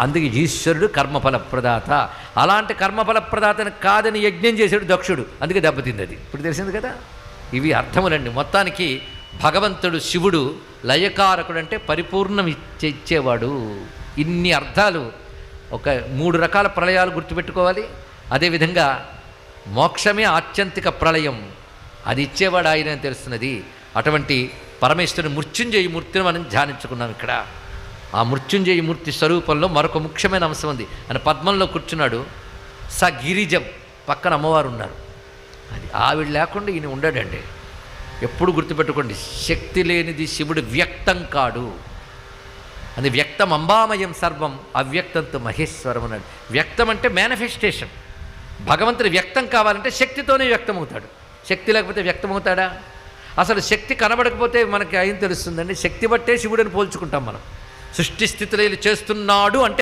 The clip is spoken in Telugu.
అందుకే ఈశ్వరుడు కర్మఫల ప్రదాత అలాంటి కర్మఫల ప్రదాతని కాదని యజ్ఞం చేశాడు దక్షుడు. అందుకే దెబ్బతింది అది. ఇప్పుడు తెలిసింది కదా? ఇవి అర్థములండి. మొత్తానికి భగవంతుడు శివుడు లయకారకుడు అంటే పరిపూర్ణం ఇచ్చే ఇచ్చేవాడు. ఇన్ని అర్థాలు ఒక మూడు రకాల ప్రళయాలు గుర్తుపెట్టుకోవాలి. అదేవిధంగా మోక్షమే ఆత్యంతిక ప్రళయం. అది ఇచ్చేవాడు ఆయన తెలుస్తున్నది. అటువంటి పరమేశ్వరుని మృత్యుంజయ మూర్తిని మనం ధ్యానించుకున్నాం ఇక్కడ. ఆ మృత్యుంజయ మూర్తి స్వరూపంలో మరొక ముఖ్యమైన అంశం ఉంది. ఆయన పద్మంలో కూర్చున్నాడు. స గిరిజం పక్కన అమ్మవారు ఉన్నారు. అది ఆవిడ లేకుండా ఈయన ఉండడండి. ఎప్పుడు గుర్తుపెట్టుకోండి శక్తి లేనిది శివుడు వ్యక్తం కాడు. అని వ్యక్తం అంబామయం సర్వం అవ్యక్తంతో మహేశ్వరం అన్నాడు. వ్యక్తం అంటే మేనిఫెస్టేషన్ భగవంతుడు వ్యక్తం కావాలంటే శక్తితోనే వ్యక్తమవుతాడు. శక్తి లేకపోతే వ్యక్తమవుతాడా? అసలు శక్తి కనబడకపోతే మనకి ఏం తెలుస్తుందండి? శక్తి బట్టే శివుడిని పోల్చుకుంటాం మనం. సృష్టి స్థితిలో చేస్తున్నాడు అంటే